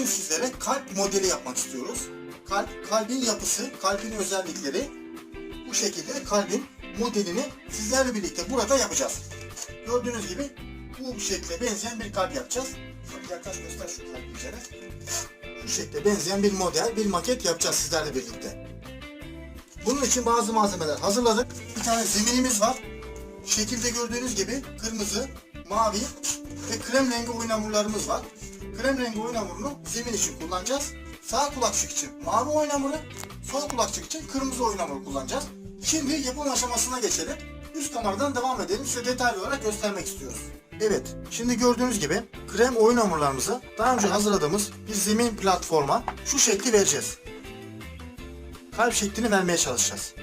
Bugün sizlere kalp modeli yapmak istiyoruz. Kalp, kalbin yapısı, kalbin özellikleri bu şekilde kalbin modelini sizlerle birlikte burada yapacağız. Gördüğünüz gibi bu şekle benzeyen bir kalp yapacağız. Yaklaş göster şu kalbi üzere. Şu şekle benzeyen bir model, bir maket yapacağız sizlerle birlikte. Bunun için bazı malzemeler hazırladık. Bir tane zeminimiz var. Şekilde gördüğünüz gibi kırmızı, mavi ve krem rengi oyun hamurlarımız var. Krem rengi oyun hamurunu zemin için kullanacağız. Sağ kulakçık için mavi oyun hamuru, sol kulakçık için kırmızı oyun hamuru kullanacağız. Şimdi yapım aşamasına geçelim. Üst kameradan devam edelim. Size detaylı olarak göstermek istiyoruz. Evet, şimdi gördüğünüz gibi krem oyun hamurlarımızı daha önce hazırladığımız bir zemin platforma şu şekli vereceğiz. Kalp şeklini vermeye çalışacağız.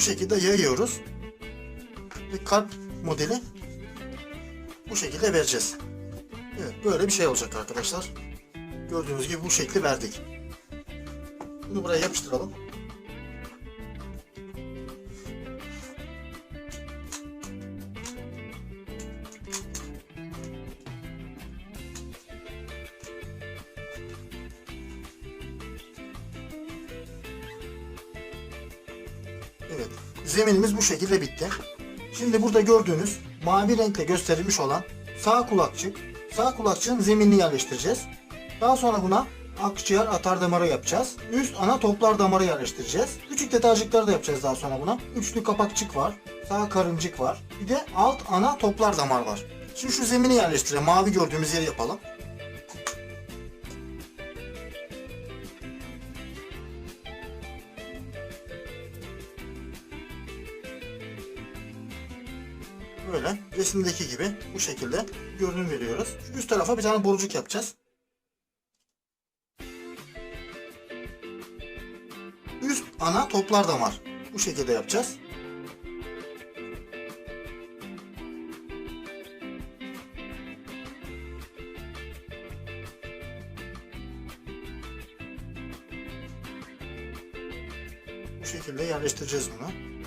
Bu şekilde yayıyoruz. Ve kalp modeli bu şekilde vereceğiz. Evet böyle bir şey olacak arkadaşlar. Gördüğünüz gibi bu şekli verdik. Bunu buraya yapıştıralım. Evet. Zeminimiz bu şekilde bitti. Şimdi burada gördüğünüz mavi renkle gösterilmiş olan sağ kulakçık, sağ kulakçığın zeminini yerleştireceğiz. Daha sonra buna akciğer atar damarı yapacağız. Üst ana toplar damarı yerleştireceğiz. Küçük detaycıkları da yapacağız daha sonra buna. Üçlü kapakçık var. Sağ karıncık var. Bir de alt ana toplar damar var. Şimdi şu zemini yerleştirelim. Mavi gördüğümüz yeri yapalım. Resimdeki gibi bu şekilde görünüm veriyoruz. Üst tarafa bir tane borucuk yapacağız. Üst ana toplar damar. Bu şekilde yapacağız. Bu şekilde yerleştireceğiz bunu.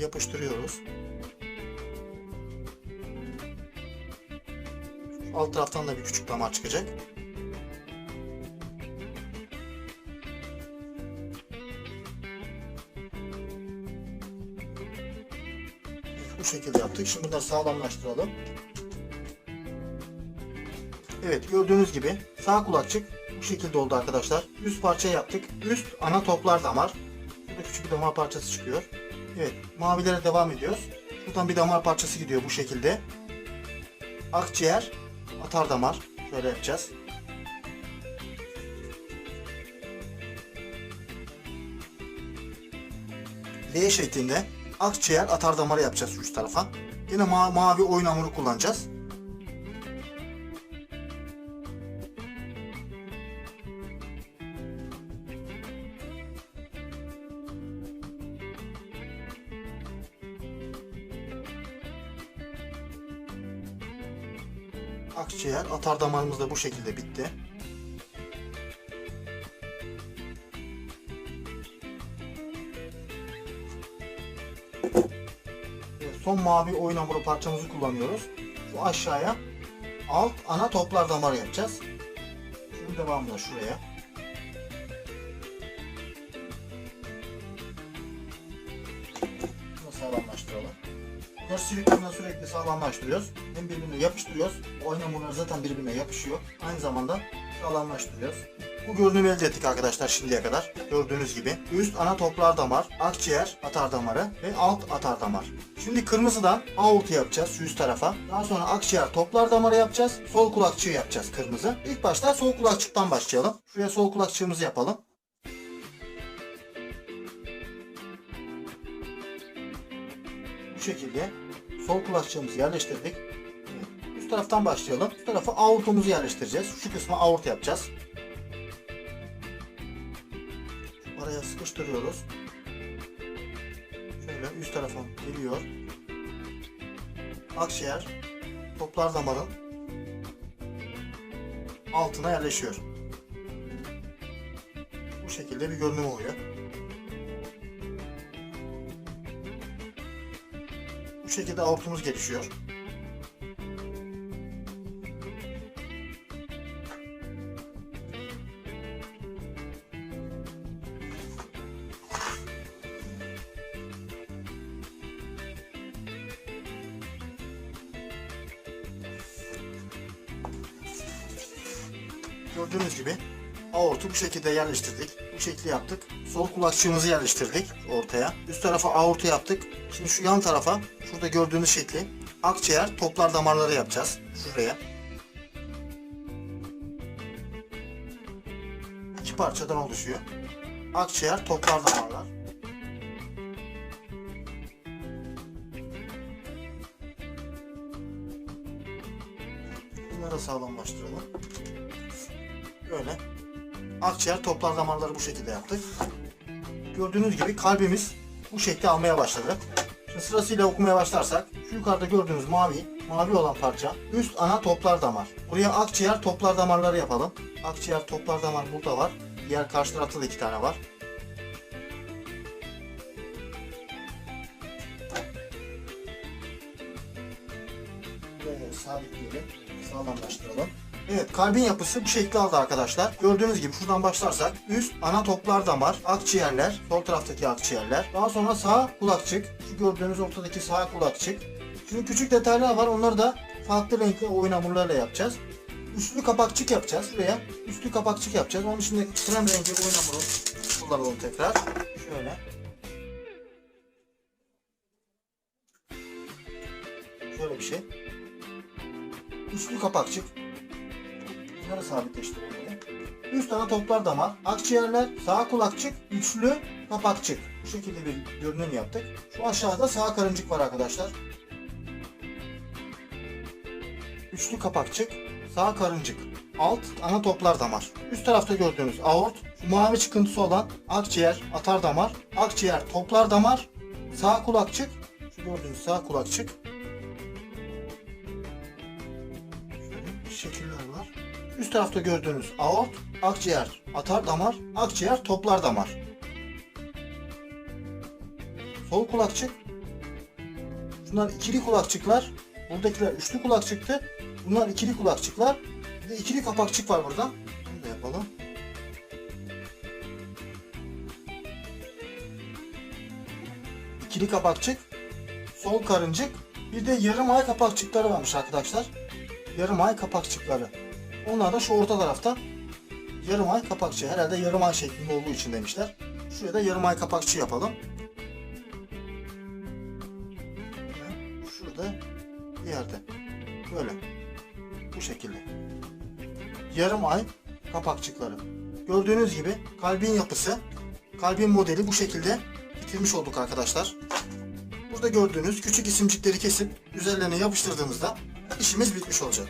Yapıştırıyoruz. Alt taraftan da bir küçük damar çıkacak. Bu şekilde yaptık. Şimdi bunları sağlamlaştıralım. Evet gördüğünüz gibi sağ kulakçık bu şekilde oldu arkadaşlar. Üst parça yaptık. Üst ana toplar damar. Burada küçük bir damar parçası çıkıyor. Evet mavilere devam ediyoruz. Buradan bir damar parçası gidiyor bu şekilde. Akciğer, atar damar. Şöyle yapacağız. L şeklinde akciğer atar damarı yapacağız üst tarafa. Yine ma- mavi oyun hamuru kullanacağız. Atar damarımız da bu şekilde bitti. Son mavi oyun hamuru parçamızı kullanıyoruz. Şu aşağıya alt ana toplar damarı yapacağız. Şunun devamında şuraya. Bunu sağlamlaştıralım. Bunları silikonla sürekli sağlamlaştırıyoruz. Hem birbirine yapıştırıyoruz. Oyun hamurları zaten birbirine yapışıyor. Aynı zamanda sağlamlaştırıyoruz. Bu görünümü elde ettik arkadaşlar şimdiye kadar. Gördüğünüz gibi. Üst ana toplar damar, akciğer atar damarı ve alt atar damar. Şimdi kırmızıdan A6 yapacağız şu üst tarafa. Daha sonra akciğer toplar damarı yapacağız. Sol kulakçığı yapacağız kırmızı. İlk başta sol kulakçıktan başlayalım. Şuraya sol kulakçığımızı yapalım. Bu şekilde sol kulakçığımızı yerleştirdik. Evet, Üst taraftan başlayalım. Üst tarafa aortumuzu yerleştireceğiz. Şu kısma aort yapacağız. Araya sıkıştırıyoruz. Şöyle üst tarafa geliyor. akciğer toplar damarın altına yerleşiyor. Bu şekilde bir görünüm oluyor. Bu şekilde aortumuz gelişiyor. Gördüğünüz gibi aortu bu şekilde yerleştirdik. Bu şekli yaptık. Sol kulakçığımızı yerleştirdik ortaya. Üst tarafa aortu yaptık. Şimdi şu yan tarafa şurada gördüğünüz şekli akciğer toplar damarları yapacağız. Şuraya. İki parçadan oluşuyor. Akciğer toplar damarlar. Bunları sağlamlaştıralım. Böyle. Akciğer toplar damarları bu şekilde yaptık. Gördüğünüz gibi kalbimiz bu şekli almaya başladı. Şimdi sırasıyla okumaya başlarsak şu yukarıda gördüğünüz mavi, mavi olan parça üst ana toplar damar. Buraya akciğer toplar damarları yapalım. Akciğer toplar damar burada var. Diğer karşı tarafta da iki tane var. Böyle sabitleyelim. Sağlamlaştıralım. Evet kalbin yapısı bu şekli aldı arkadaşlar. Gördüğünüz gibi şuradan başlarsak üst ana toplar damar, akciğerler, sol taraftaki akciğerler. Daha sonra sağ kulakçık. Şu gördüğünüz ortadaki sağ kulakçık. Şimdi küçük detaylar var. Onları da farklı renkli oyun hamurlarıyla yapacağız. Üstlü kapakçık yapacağız. Buraya üstlü kapakçık yapacağız. Onun için de krem rengi oyun hamuru kullanalım tekrar. Şöyle. Şöyle bir şey. Üstlü kapakçık. Bunları sabitleştirelim. Üst ana toplar damar, akciğerler, sağ kulakçık, üçlü kapakçık. Bu şekilde bir görünüm yaptık. Şu aşağıda sağ karıncık var arkadaşlar. Üçlü kapakçık, sağ karıncık. Alt ana toplar damar. Üst tarafta gördüğünüz aort, şu mavi çıkıntısı olan akciğer, atar damar, akciğer, toplar damar, sağ kulakçık, şu gördüğünüz sağ kulakçık. Üst tarafta gördüğünüz aort, akciğer, atar damar, akciğer, toplar damar. Sol kulakçık. Bunlar ikili kulakçıklar. Buradakiler üçlü kulakçıktı. Bunlar ikili kulakçıklar. Bir de ikili kapakçık var burada. Bunu da yapalım. İkili kapakçık. Sol karıncık. Bir de yarım ay kapakçıkları varmış arkadaşlar. Yarım ay kapakçıkları. Onlar da şu orta tarafta yarım ay kapakçı. Herhalde yarım ay şeklinde olduğu için demişler. Şuraya da yarım ay kapakçı yapalım. Şurada bir yerde. Böyle. Bu şekilde. Yarım ay kapakçıkları. Gördüğünüz gibi kalbin yapısı, kalbin modeli bu şekilde bitirmiş olduk arkadaşlar. Burada gördüğünüz küçük isimcikleri kesip üzerlerine yapıştırdığımızda işimiz bitmiş olacak.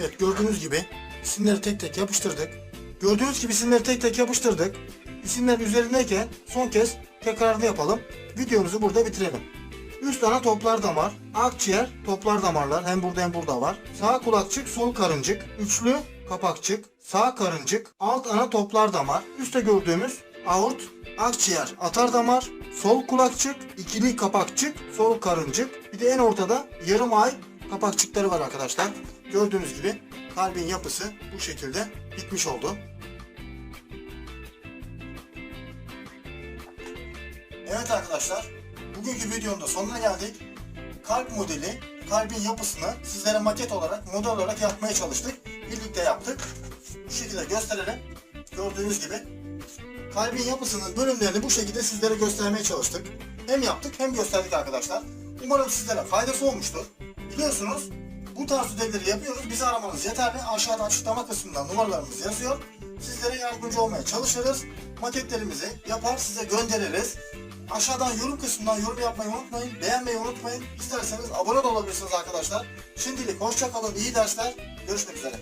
Evet gördüğünüz gibi isimleri tek tek yapıştırdık. Gördüğünüz gibi isimleri tek tek yapıştırdık. İsimler üzerindeyken son kez tekrarını yapalım. Videomuzu burada bitirelim. Üst ana toplar damar, akciğer, toplar damarlar hem burada hem burada var. Sağ kulakçık, sol karıncık, üçlü kapakçık, sağ karıncık, alt ana toplar damar. Üstte gördüğümüz aort, akciğer, atar damar, sol kulakçık, ikili kapakçık, sol karıncık. Bir de en ortada yarım ay kapakçıkları var arkadaşlar. Gördüğünüz gibi kalbin yapısı bu şekilde bitmiş oldu. Evet arkadaşlar, bugünkü videonun da sonuna geldik. Kalp modeli, kalbin yapısını sizlere maket olarak, model olarak yapmaya çalıştık. Birlikte yaptık. Bu şekilde gösterelim. Gördüğünüz gibi kalbin yapısının bölümlerini bu şekilde sizlere göstermeye çalıştık. Hem yaptık hem gösterdik arkadaşlar. Umarım sizlere faydası olmuştur. Biliyorsunuz bu tarz ödevleri yapıyoruz. Bizi aramanız yeterli. Aşağıda açıklama kısmında numaralarımız yazıyor. Sizlere yardımcı olmaya çalışırız. Maketlerimizi yapar size göndeririz. Aşağıdan yorum kısmından yorum yapmayı unutmayın. Beğenmeyi unutmayın. İsterseniz abone de olabilirsiniz arkadaşlar. Şimdilik hoşça kalın. iyi dersler. Görüşmek üzere.